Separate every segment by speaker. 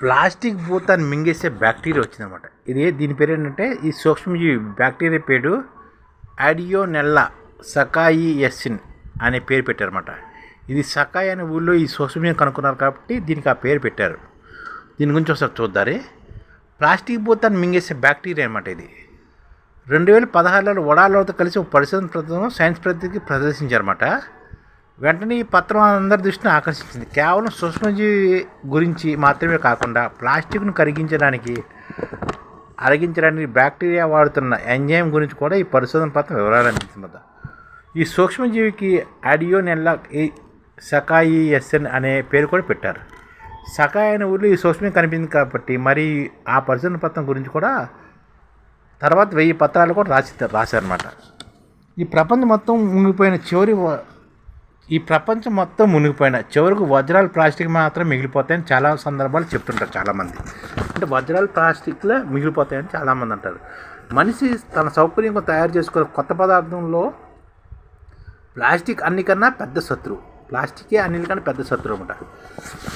Speaker 1: Plastic భూతాన్ని మింగేసే bacteria వచ్చిందనమాట ఇది దీని పేరు ఏంటంటే ఈ సూక్ష్మజీవి బ్యాక్టీరియా పేరు అడియోనెల్లా సకాయి ఎస్సిన్ అనే పేరు పెట్టారన్నమాట. ఇది సకాయి అనే ఊళ్ళో ఈ సూక్ష్మజీవి కనుక్కున్నారు కాబట్టి దీనికి ఆ పేరు పెట్టారు. దీని గురించి ఒకసారి చూద్దారే. ప్లాస్టిక్ భూతాన్ని మింగేసే బ్యాక్టీరియా అనమాట ఇది. రెండు వేల పదహారులో వడాలతో కలిసి ఒక పరిశోధన పత్రం సైన్స్ ప్రతికి ప్రదర్శించారన్నమాట. వెంటనే ఈ పత్రం అందరి దృష్టిని ఆకర్షించింది. కేవలం సూక్ష్మజీవి గురించి మాత్రమే కాకుండా ప్లాస్టిక్ను కరిగించడానికి అరిగించడానికి బ్యాక్టీరియా వాడుతున్న ఎంజైమ్ గురించి కూడా ఈ పరిశోధన పత్రం వివరాలు అందిస్తుంది ఈ సూక్ష్మజీవికి ఆడియోనెల్లా సకాయి ఎస్ఎన్ అనే పేరు కూడా పెట్టారు. సకాయి అనే ఊళ్ళో ఈ సూక్ష్మం కనిపించింది కాబట్టి మరి ఆ పరిశోధన పత్రం గురించి కూడా తర్వాత వెయ్యి పత్రాలు కూడా రాసి రాశారనమాట ఈ ప్రపంచం మొత్తం మునిగిపోయిన చివరి ఈ ప్రపంచం మొత్తం మునిగిపోయిన చివరకు వజ్రాలు ప్లాస్టిక్ మాత్రం మిగిలిపోతాయని చాలా సందర్భాలు చెప్తుంటారు చాలామంది. అంటే వజ్రాలు ప్లాస్టిక్లో మిగిలిపోతాయని చాలామంది అంటారు. మనిషి తన సౌకర్యం తయారు చేసుకునే కొత్త పదార్థంలో ప్లాస్టిక్ అన్నికన్నా పెద్ద శత్రువు ప్లాస్టికే అన్నిటికన్నా పెద్ద శత్రువు అనమాట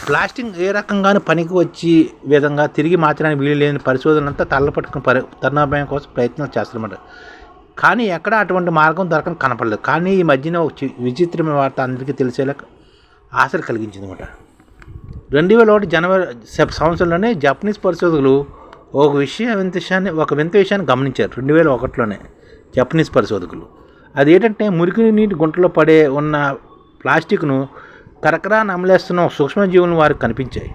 Speaker 1: ప్లాస్టిక్ ఏ రకంగానూ పనికి వచ్చి విధంగా తిరిగి మార్చడానికి వీలు లేని పరిశోధనంతా తల్లపట్టుకుని పరి తరుణాభయం కోసం ప్రయత్నం చేస్తారన్నమాట కానీ ఎక్కడ అటువంటి మార్గం దొరకని కనపడలేదు. కానీ ఈ మధ్యన ఒక చి- విచిత్రమైన వార్త అందరికీ తెలిసేలా ఆశలు కలిగించింది అనమాట రెండు వేల ఒకటి జనవరి సెప్ సంవత్సరంలోనే జపనీస్ పరిశోధకులు ఒక విషయం వింత విషయాన్ని ఒక వింత విషయాన్ని గమనించారు రెండు వేల ఒకటిలోనే జపనీస్ పరిశోధకులు. అది ఏంటంటే మురికి నీటి గుంటలో పడే ఉన్న ప్లాస్టిక్ను కరకరా నమలేస్తున్న ఒక వారికి కనిపించాయి.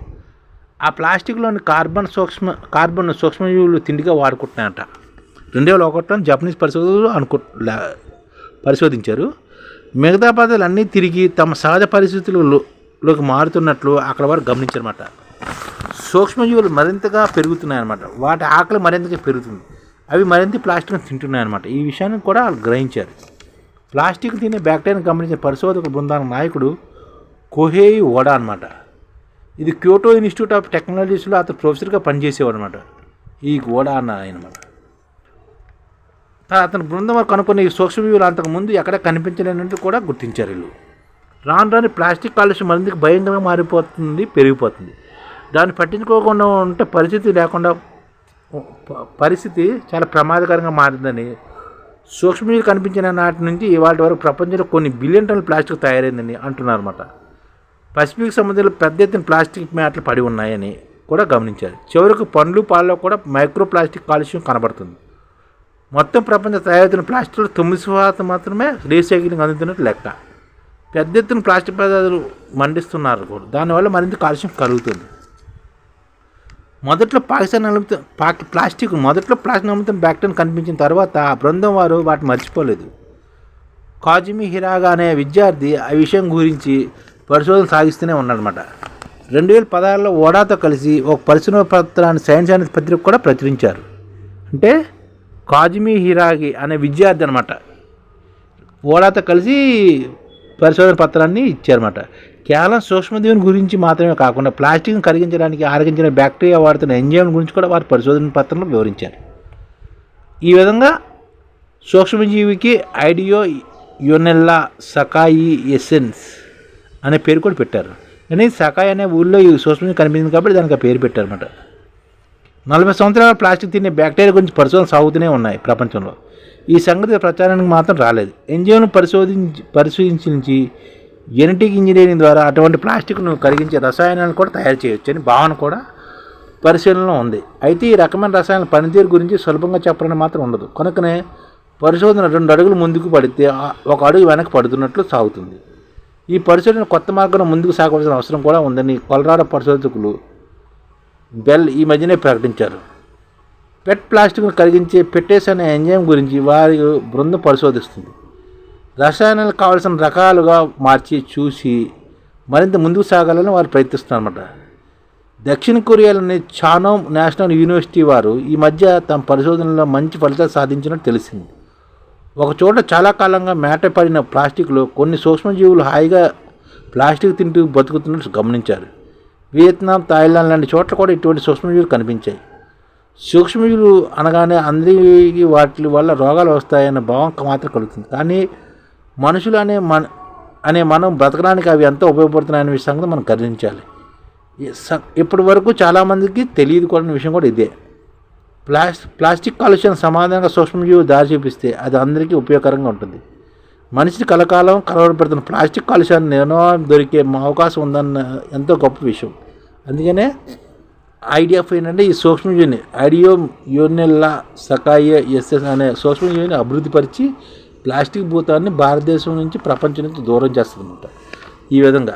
Speaker 1: ఆ ప్లాస్టిక్లోని కార్బన్ సూక్ష్మ కార్బన్ సూక్ష్మజీవులు తిండిగా వాడుకుంటున్నాయంట. రెండు వేల ఒకటిలో జపనీస్ పరిశోధకులు అనుకో పరిశోధించారు. మిగతా పదాలన్నీ తిరిగి తమ సహజ పరిస్థితులలోకి లోకి మారుతున్నట్లు అక్కడ వారు గమనించారన్నమాట. సూక్ష్మజీవులు మరింతగా పెరుగుతున్నాయన్నమాట. వాటి ఆకలి మరింతగా పెరుగుతుంది. అవి మరింత ప్లాస్టిక్ తింటున్నాయన్నమాట. ఈ విషయాన్ని కూడా వాళ్ళు గ్రహించారు. ప్లాస్టిక్ తినే బ్యాక్టీరియాను గమనించిన పరిశోధక బృందానికి నాయకుడు కోహేయి ఓడా అనమాట ఇది క్యోటో ఇన్స్టిట్యూట్ ఆఫ్ టెక్నాలజీస్లో అతను ప్రొఫెసర్గా పనిచేసేవాడు అనమాట ఈ ఓడా అన్న ఆయన అనమాట అతని బృందం వారు కనుక్కున్న ఈ సూక్ష్మజీవులు అంతకుముందు ఎక్కడ కనిపించలేనట్టు కూడా గుర్తించారు వీళ్ళు. రాను రాని ప్లాస్టిక్ కాలుష్యం మరింతకు భయంకరంగా మారిపోతుంది పెరిగిపోతుంది. దాన్ని పట్టించుకోకుండా ఉంటే పరిస్థితి లేకుండా పరిస్థితి చాలా ప్రమాదకరంగా మారిందని సూక్ష్మజీవులు కనిపించిన నాటి నుంచి ఇవాటి వరకు ప్రపంచంలో కొన్ని బిలియన్ టన్నుల ప్లాస్టిక్ తయారైందని అంటున్నారు అనమాట పసిఫిక్ సముద్రంలో పెద్ద ఎత్తున ప్లాస్టిక్ మ్యాట్లు పడి ఉన్నాయని కూడా గమనించారు. చివరకు పండ్లు పాలలో కూడా మైక్రో ప్లాస్టిక్ కాలుష్యం కనబడుతుంది. మొత్తం ప్రపంచ తయారవుతున్న ప్లాస్టిక్లో తొమ్మిది శాతం మాత్రమే రీసైక్లింగ్ అందుతున్నట్టు లెక్క. పెద్ద ఎత్తున ప్లాస్టిక్ పదార్థాలు మండిస్తున్నారు కూడా. దానివల్ల మరింత కాలుష్యం కలుగుతుంది. మొదట్లో పాకిస్తాన్ నలుపుతూ పాకి ప్లాస్టిక్ మొదట్లో ప్లాస్టిక్ నమ్ముతున్న బ్యాక్టీరియా కనిపించిన తర్వాత ఆ బృందం వారు వాటిని మర్చిపోలేదు. కాజిమి హిరాగా అనే విద్యార్థి ఆ విషయం గురించి పరిశోధన సాగిస్తూనే ఉన్నాడనమాట రెండు వేల పదహారులో ఓడాతో కలిసి ఒక పరిశోధన పత్రాన్ని సైన్స్ అనే పత్రిక కూడా ప్రచురించారు. అంటే కాజిమి హిరాగి అనే విద్యార్థి అనమాట ఓడాతో కలిసి పరిశోధన పత్రాన్ని ఇచ్చారన్నమాట. కేవలం సూక్ష్మజీవుని గురించి మాత్రమే కాకుండా ప్లాస్టిక్ను కరిగించడానికి ఆరగించిన బ్యాక్టీరియా వాడుతున్న ఎంజైమ్ గురించి కూడా వారి పరిశోధన పత్రంలో వివరించారు. ఈ విధంగా సూక్ష్మజీవికి ఐడియో యునెల్లా సకాయి ఎసెన్స్ అనే పేరు కూడా పెట్టారు. కానీ సకాయి అనే ఊళ్ళో ఈ సూక్ష్మజీవి కనిపించింది కాబట్టి దానికి పేరు పెట్టారన్నమాట. నలభై సంవత్సరాల ప్లాస్టిక్ తినే బ్యాక్టీరియా గురించి పరిశోధనలు సాగుతూనే ఉన్నాయి ప్రపంచంలో. ఈ సంగతి ప్రచారానికి మాత్రం రాలేదు. ఎన్జిఓను పరిశోధించి పరిశీలించి జెనెటిక్ ఇంజనీరింగ్ ద్వారా అటువంటి ప్లాస్టిక్ను కరిగించే రసాయనాలను కూడా తయారు చేయొచ్చు అని భావన కూడా పరిశీలనలో ఉంది. అయితే ఈ రకమైన రసాయనాల పనితీరు గురించి సులభంగా చెప్పడం మాత్రం ఉండదు. కనుకనే పరిశోధన రెండు అడుగులు ముందుకు పడితే ఒక అడుగు వెనక్కి పడుతున్నట్లు సాగుతుంది. ఈ పరిశోధన కొత్త మార్గంలో ముందుకు సాగవలసిన అవసరం కూడా ఉందని కొలరాడ పరిశోధకులు బెల్ ఈ మధ్యనే ప్రకటించారు. పెట్ ప్లాస్టిక్ను కరిగించే పెట్టేస్ అనే ఎంజైమ్ గురించి వారి బృందం పరిశోధిస్తుంది. రసాయనాలు కావలసిన రకాలుగా మార్చి చూసి మరింత ముందుకు సాగాలని వారు ప్రయత్నిస్తున్నారన్నమాట. దక్షిణ కొరియాలోని చానోమ్ నేషనల్ యూనివర్సిటీ వారు ఈ మధ్య తమ పరిశోధనలో మంచి ఫలితాలు సాధించినట్టు తెలిసింది. ఒక చోట చాలా కాలంగా మేట పడిన ప్లాస్టిక్లో కొన్ని సూక్ష్మజీవులు హాయిగా ప్లాస్టిక్ తింటూ బతుకుతున్నట్టు గమనించారు. వియత్నాం థాయిలాండ్ లాంటి చోట్ల కూడా ఇటువంటి సూక్ష్మజీవులు కనిపించాయి. సూక్ష్మజీవులు అనగానే అందరికీ వాటి వల్ల రోగాలు వస్తాయన్న భావం మాత్రం కలుగుతుంది. కానీ మనుషులు అనే మన అనే మనం బ్రతకడానికి అవి ఎంతో ఉపయోగపడుతున్నాయనే విషయం కూడా మనం గర్వించాలి ఇప్పటి వరకు చాలామందికి తెలియదు కూడా విషయం కూడా ఇదే. ప్లాస్ ప్లాస్టిక్ కాలుష్యం సమాధానంగా సూక్ష్మజీవులు దారి చూపిస్తే అది అందరికీ ఉపయోగకరంగా ఉంటుంది. మనిషిని కలకాలం కలవరపెడుతున్న ప్లాస్టిక్ కాలుష్యాన్ని నేను దొరికే అవకాశం ఉందన్న ఎంతో గొప్ప విషయం. అందుకనే ఐడిఎఫ్ ఏంటంటే ఈ సూక్ష్మజీవిని ఐడియో యూనిల్లా సకాయ ఎస్ఎస్ అనే సూక్ష్మజీవిని అభివృద్ధిపరిచి ప్లాస్టిక్ భూతాన్ని భారతదేశం నుంచి ప్రపంచం నుంచి దూరం చేస్తుందన్నమాట. ఈ విధంగా